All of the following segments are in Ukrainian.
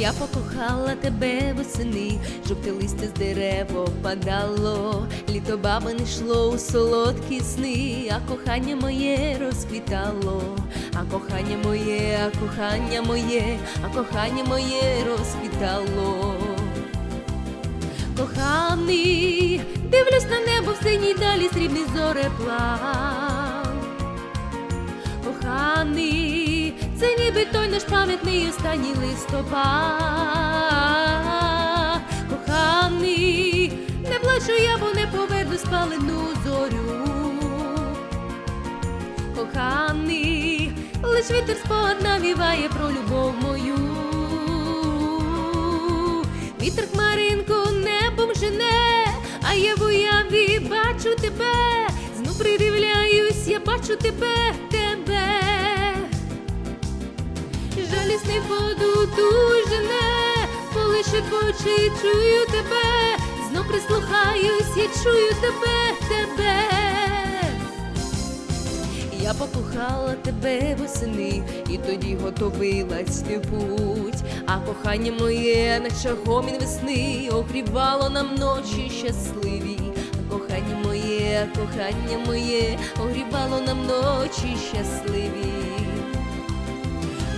Я покохала тебе восени, жовте листя з дерев опадало, літо не йшло у солодкі сни, а кохання моє розквітало, а кохання моє, а кохання моє, а кохання моє розквітало. Коханий, дивлюсь на небо в синій далі срібний зореплав коханий, це ніби той наш пам'ятний останній листопад. Коханий, лиш вітер спогад навіває про любов мою. Вітер хмаринку небом жене, а я в уяві бачу тебе, знов придивляюсь, я бачу тебе, тебе. Жалісний воду жене, коли шепоче, чую тебе, знов прислухаюсь, я чую тебе, тебе. Покохала тебе восени, і тоді готовилась в путь. А кохання моє, наче гомін весни, огрівало нам ночі щасливі. А кохання моє, кохання моє, огрівало нам ночі щасливі.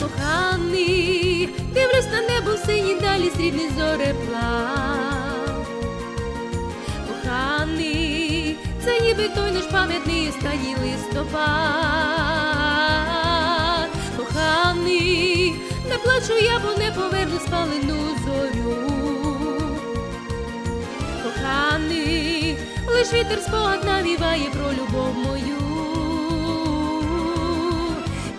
Коханий, дивлюсь на небо в синій далі срібний зореплав. Ніби той наш пам'ятний останній листопад. Коханий, не плачу я, бо не поверну спалену зорю. Коханий, лиш вітер спогад навіває про любов мою.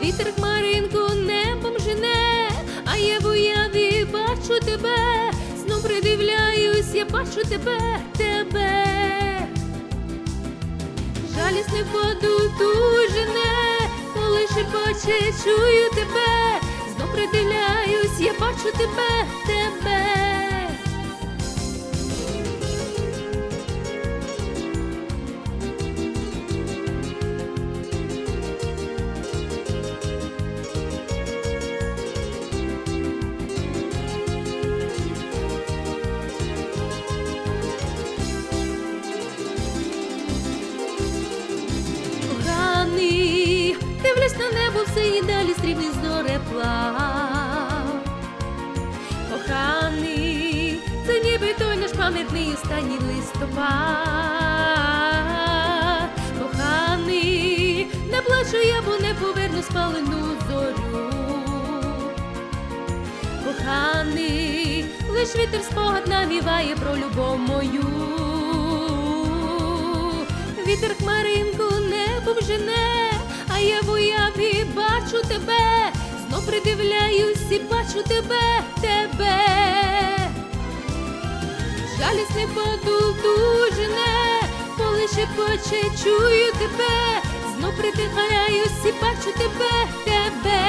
Вітер хмаринку небом жене, а я в уяві бачу тебе, знов придивляюсь, я бачу тебе, тебе. Жалісне воду жене, коли шепоче, чую тебе, знов придивляюсь, я бачу тебе, тебе. Дивлюсь небо в синій далі срібний зореплав. Коханий, це ніби той наш пам'ятний останній листопад. Коханий, не плачу я, бо не поверну спалену зорю. Коханий, лиш вітер спогад навіває про любов мою. Вітер хмаринку придивляюсь і бачу тебе, тебе. Жалісне воду жене, коли шепоче, чую тебе, знов придивляюсь і бачу тебе, тебе.